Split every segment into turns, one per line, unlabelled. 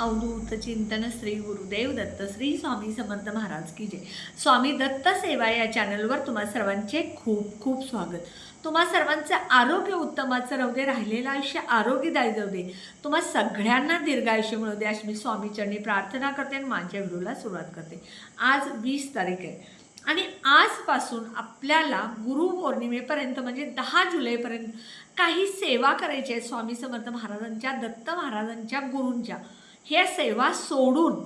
अवधूत चिंतन श्री गुरुदेव दत्त श्री स्वामी समर्थ महाराज की जय. स्वामी दत्त सेवा या चॅनलवर तुम्हा सर्वांचे खूप खूप स्वागत. तुम्हा सर्वांचं आरोग्य उत्तमाचं राहू दे राहिलेलं आयुष्य आरोग्यदायी जाऊ दे तुम्हा सगळ्यांना दीर्घायुष्य मिळू दे अशी मी स्वामीचरणी प्रार्थना करते आणि माझ्या व्हिडिओला सुरुवात करते. आज वीस तारीख आहे. आणि आजपासून आपल्याला गुरुपौर्णिमेपर्यंत म्हणजे दहा जुलैपर्यंत काही सेवा करायची आहे स्वामी समर्थ महाराजांच्या दत्त महाराजांच्या गुरूंच्या. ह्या सेवा सोडून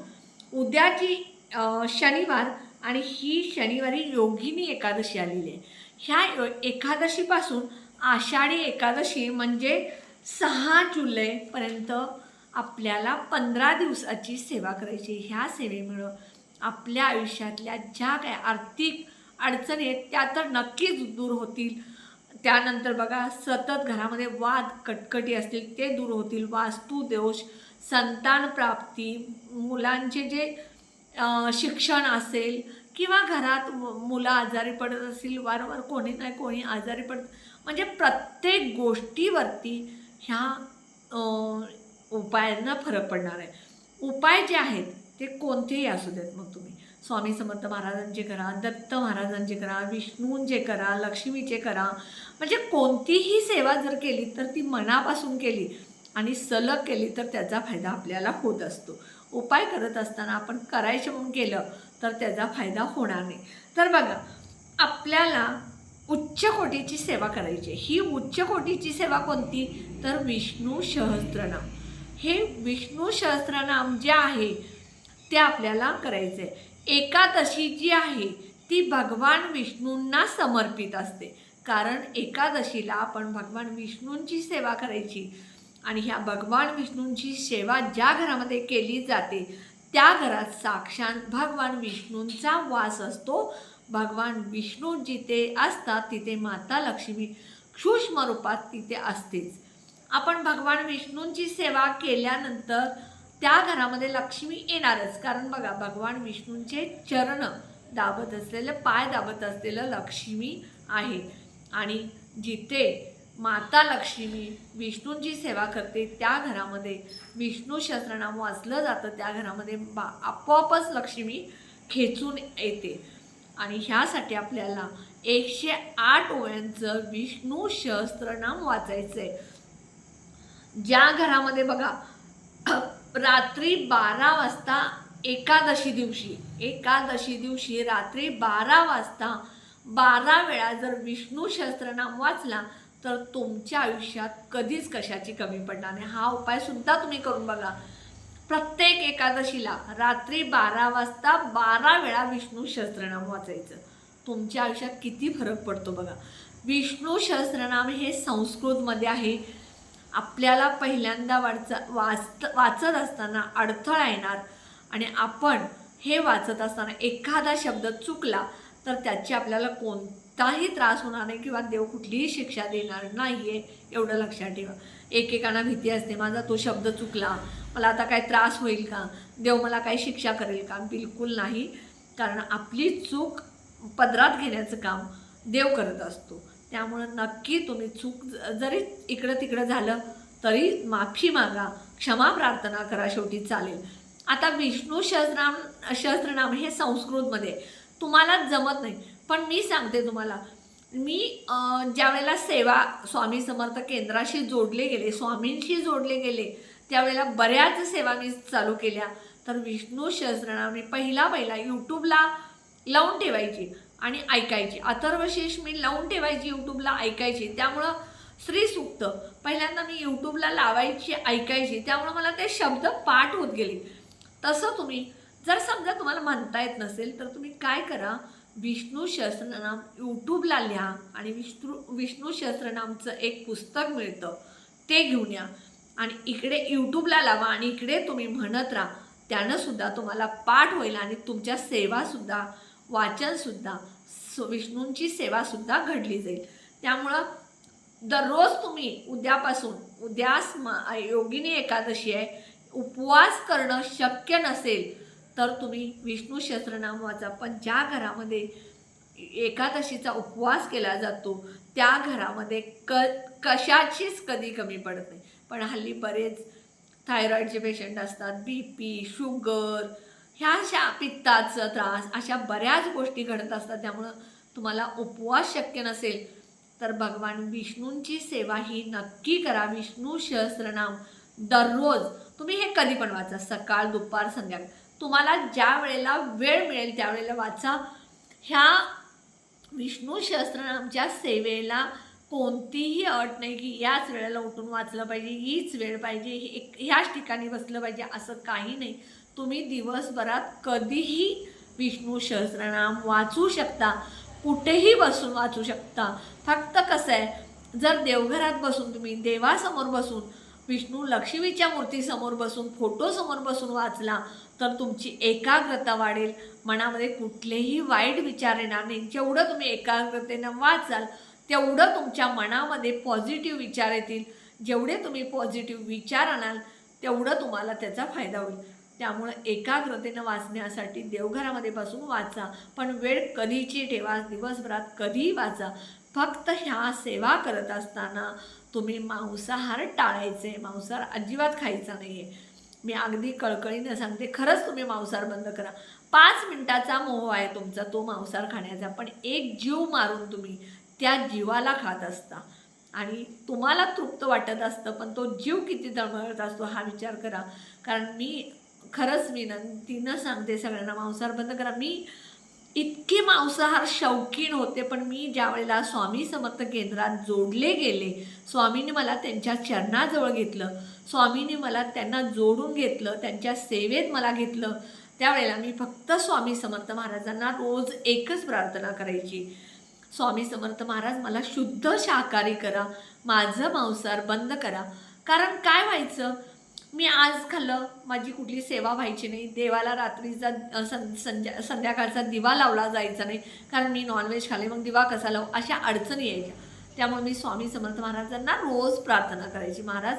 उद्याची अ, शनिवार आणि ही शनिवारी योगिनी एकादशी आलेली आहे. ह्या एकादशीपासून आषाढी एकादशी म्हणजे सहा जुलैपर्यंत आपल्याला पंधरा दिवसाची सेवा करायची. ह्या सेवेमुळं आपल्या आयुष्यातल्या ज्या काय आर्थिक अडचणी आहेत त्या तर नक्कीच दूर होतील. त्यानंतर बघा सतत घरामध्ये वाद कटकटी असतील ते दूर होतील. वास्तू दोष संतान प्राप्ती मुलांचे जे शिक्षण असेल किंवा घरात मुलं आजारी पडत असतील वारंवार कोणी नाही कोणी आजारी पडत म्हणजे प्रत्येक गोष्टीवरती ह्या उपायांना फरक पडणार आहे. उपाय जे आहेत ते कोणतेही असू देत मग तुम्ही. स्वामी समर्थ महाराजांचे करा दत्त महाराजांचे करा विष्णूंचे करा लक्ष्मीचे करा. म्हणजे कोणतीही सेवा जर केली तर ती मनापासून केली आणि सलग केली तर त्याचा फायदा आपल्याला होत असतो. उपाय करत असताना आपण करायचे म्हणून केलं तर त्याचा फायदा होणार नाही. तर बघा आपल्याला उच्च कोटीची सेवा करायची आहे. ही उच्च कोटीची सेवा कोणती? तर विष्णू सहस्त्रनाम. हे विष्णू सहस्त्रनाम जे आहे ते आपल्याला करायचं आहे एकादशी जी आहे ती भगवान विष्णूंना समर्पित असते. कारण एकादशीला आपण भगवान विष्णूंची सेवा करायची. आणि ह्या भगवान विष्णूंची सेवा ज्या घरामध्ये केली जाते त्या घरात साक्षात भगवान विष्णूंचा वास असतो. भगवान विष्णू जिथे असतात तिथे माता लक्ष्मी सूक्ष्म रूपात तिथे असतेच. आपण भगवान विष्णूंची सेवा केल्यानंतर त्या घरामध्ये लक्ष्मी येणारच. कारण बघा भगवान विष्णूंचे चरण दाबत असलेलं पाय दाबत असलेलं लक्ष्मी आहे. आणि जिथे माता लक्ष्मी विष्णूंची सेवा करते त्या घरामध्ये. विष्णू सहस्रनाम वाचलं जातं त्या घरामध्ये. बा आपोआपच लक्ष्मी खेचून येते. आणि ह्यासाठी आपल्याला एकशे आठ ओळ्यांचं विष्णू सहस्त्रनाम वाचायचं आहे ज्या घरामध्ये बघा रात्री बारा वाजता एकादशी दिवशी एकादशी दिवशी रात्री बारा वाजता बारा वेळा जर विष्णू सहस्त्रनाम वाचला तर तुमच्या आयुष्यात कधीच कशाची कमी पडणार नाही. हा उपाय सुद्धा तुम्ही करून बघा. प्रत्येक एकादशीला रात्री बारा वाजता बारा वेळा विष्णू सहस्त्रनाम वाचायचं. तुमच्या आयुष्यात किती फरक पडतो बघा. विष्णू सहस्त्रनाम हे संस्कृतमध्ये आहे. आपल्याला पहिल्यांदा वाच वाचत वाचत असताना अडथळा येणार आणि आपण हे वाचत असताना एखादा शब्द चुकला तर त्याची आपल्याला कोणताही त्रास होणार नाही किंवा देव कुठलीही शिक्षा देणार नाही आहे एवढं लक्षात ठेवा. एकेकांना भीती असते माझा तो शब्द चुकला मला आता काय त्रास होईल का? देव मला काही शिक्षा करेल का? बिलकुल नाही. कारण आपली चूक पदरात घेण्याचं काम देव करत असतो. त्यामुळं नक्की तुम्ही चूक जरी इकडं तिकडं झालं तरी माफी मागा क्षमा प्रार्थना करा शेवटी चालेल. आता विष्णू सहस्रनाम सहस्रनाम हे संस्कृतमध्ये आहे. तुम्हाला जमत नाही. पण मी सांगते तुम्हाला मी ज्यावेळेला सेवा स्वामी समर्थ केंद्राशी जोडले गेले स्वामींशी जोडले गेले त्यावेळेला बऱ्याच सेवा मी चालू केल्या. तर विष्णू सहस्रनाम मी पहिला पहिला यूट्यूबला लावून ठेवायची आणि ऐकायची. अथर्वशेष मी लावून ठेवायची यूट्यूबला ऐकायची. त्यामुळं श्री सुक्त पहिल्यांदा मी यूट्यूबला लावायची ऐकायची. त्यामुळं मला ते शब्द पाठ होत गेले. तसं तुम्ही जर समजा तुम्हाला म्हणता येत नसेल तर तुम्ही काय करा? विष्णू सहस्रनाम यूट्यूबला लिहा आणि विष्णू विष्णू सहस्रनामचं एक पुस्तक मिळतं. ते घेऊन या. आणि इकडे यूट्यूबला लावा आणि इकडे तुम्ही म्हणत राहा. त्यानं सुद्धा तुम्हाला पाठ होईल आणि तुमच्या सेवासुद्धा वाचनसुद्धा विष्णूंची सेवासुद्धा घडली जाईल. त्यामुळं दररोज तुम्ही उद्यापासून उद्या स्म- योगिनी एकादशी आहे उपवास करणं शक्य नसेल तर तुम्ही विष्णू सहस्त्रनाम वाचा पण ज्या घरामध्ये एकादशीचा उपवास केला जातो त्या घरामध्ये क कशाचीच कधी कमी पडत नाही. पण हल्ली बरेच थायरॉईडचे पेशंट असतात बी पी शुगर ह्या अशा पित्ताचा त्रास अशा बऱ्याच गोष्टी घडत असतात त्यामुळं तुम्हाला उपवास शक्य नसेल तर भगवान विष्णूंची सेवा ही नक्की करा. विष्णू सहस्रनाम दररोज तुम्ही हे कधी पण वाचा सकाळ दुपार संध्याकाळ. तुम्हाला ज्या वेळेला वेळ मिळेल त्यावेळेला वाचा. ह्या विष्णू सहस्त्रनामच्या सेवेला कोणतीही अट नाही की याच वेळेला उठून वाचलं पाहिजे हीच वेळ पाहिजे हे- ह्याच ठिकाणी बसलं पाहिजे असं काही नाही. तुम्ही दिवसभरात कधीही विष्णू सहस्त्रनाम वाचू शकता कुठेही बसून वाचू शकता. फक्त कसं आहे जर देवघरात बसून तुम्ही देवासमोर बसून विष्णू लक्ष्मीच्या मूर्तीसमोर बसून फोटोसमोर बसून वाचला तर तुमची एकाग्रता वाढेल. मनामध्ये कुठलेही वाईट विचार येणार नाही. जेवढं तुम्ही एकाग्रतेनं वाचाल तेवढं तुमच्या मनामध्ये पॉझिटिव्ह विचार येतील. जेवढे तुम्ही पॉझिटिव्ह विचार आणाल तेवढं तुम्हाला त्याचा फायदा होईल. त्यामुळं एकाग्रतेनं वाचण्यासाठी देवघरामध्ये बसून वाचा. पण वेळ कधीची ठेवा? दिवसभरात कधीही वाचा. फक्त ह्या सेवा करत असताना तुम्ही मांसाहार टाळायचे मांसाहार अजिबात खायचा नाही आहे मी अगदी कळकळीनं सांगते खरंच तुम्ही मांसाहार बंद करा. पाच मिनटाचा मोह आहे तुमचा तो मांसाहार खाण्याचा पण एक जीव मारून तुम्ही त्या जीवाला खात असता. आणि तुम्हाला तृप्त वाटत असतं पण तो जीव किती तळमळत असतो हा विचार करा. कारण मी खरंच मी सांगते सगळ्यांना मांसाहार बंद करा. मी इतकी मांसाहार शौकीन होते पण मी ज्या वेळेला स्वामी समर्थ केंद्रात जोडले गेले स्वामींनी मला त्यांच्या चरणाजवळ घेतलं. स्वामींनी मला त्यांना जोडून घेतलं त्यांच्या सेवेत मला घेतलं. त्यावेळेला मी फक्त स्वामी समर्थ महाराजांना रोज एकच प्रार्थना करायची. स्वामी समर्थ महाराज मला शुद्ध शाकाहारी करा माझं मांसाहार बंद करा. कारण काय व्हायचं? मी आज खाल्लं. माझी कुठली सेवा व्हायची नाही. देवाला रात्रीचा सं संध्या संध्याकाळचा दिवा लावला जायचा नाही. कारण मी नॉनव्हेज खाल्ले. मग दिवा कसा लावू? अशा अडचणी यायच्या. त्यामुळे मी स्वामी समर्थ महाराजांना रोज प्रार्थना करायची. महाराज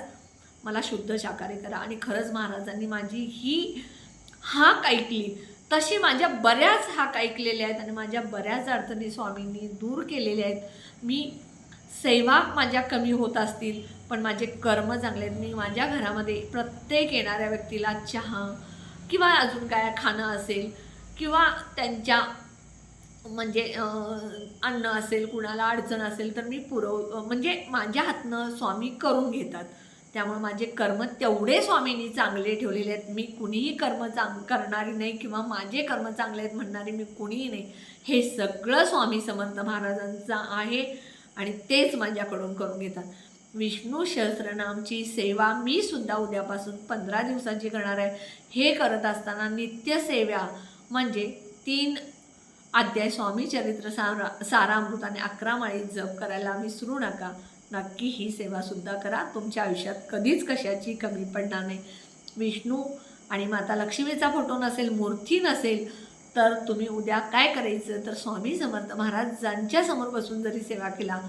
मला शुद्ध शाकाहारी करा. आणि खरंच महाराजांनी माझी ही हाक ऐकली. तशी माझ्या बऱ्याच हाक ऐकलेल्या आहेत आणि माझ्या बऱ्याच अडचणी स्वामींनी दूर केलेल्या आहेत. मी सेवा माझ्या कमी होत असतील. पण माझे कर्म चांगले आहेत. मी माझ्या घरामध्ये प्रत्येक येणाऱ्या व्यक्तीला चहा किंवा अजून काय खाणं असेल किंवा त्यांच्या म्हणजे अन्न असेल कुणाला अडचण असेल तर मी पुरव म्हणजे माझ्या हातनं स्वामी करून घेतात. त्यामुळे माझे कर्म तेवढे स्वामींनी चांगले ठेवलेले आहेत. मी कुणीही कर्म चांग करणारी नाही किंवा माझे कर्म चांगले आहेत म्हणणारी मी कुणीही नाही. हे सगळं स्वामी समर्थ महाराजांचं आहे आणि तेच माझ्याकडून करून घेतात. विष्णू सहस्रनामची सेवा मी सुद्धा उद्यापासून पंधरा दिवसाची करणार आहे. हे करत असताना नित्यसेवा म्हणजे तीन अध्याय स्वामी चरित्र सारा सारामृताने आणि अकरा माळी जप करायला विसरू नका. नक्की ही सेवासुद्धा करा. तुमच्या आयुष्यात कधीच कशाची कमी पडणार नाही. विष्णू आणि माता लक्ष्मीचा फोटो नसेल मूर्ती नसेल तर तुम्ही उद्या काय करायचं? तर स्वामी समर्थ महाराजांच्या समोर बसून जरी सेवा केला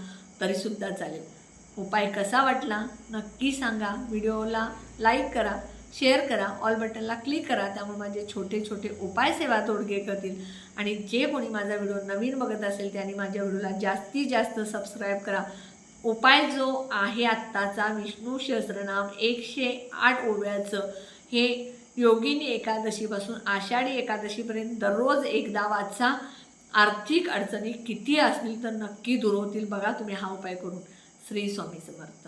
तरीसुद्धा चालेल. उपाय कसा वाटला नक्की सांगा. व्हिडिओला लाईक करा शेअर करा ऑल बटनला क्लिक करा त्यामुळे माझे छोटे छोटे उपाय सेवा तोडगे करतील. आणि जे कोणी माझा व्हिडिओ नवीन बघत असेल त्यांनी माझ्या व्हिडिओला जास्तीत जास्त सबस्क्राईब करा. उपाय जो आहे आत्ताचा विष्णू सहस्रनाम एकशे आठ ओव्याचं हे योगिनी एकादशीपासून आषाढी एकादशीपर्यंत दररोज एकदा वाचा. आर्थिक अडचणी किती असतील तर नक्की दूर होतील. बघा तुम्ही हा उपाय करून. श्री स्वामी समर्थ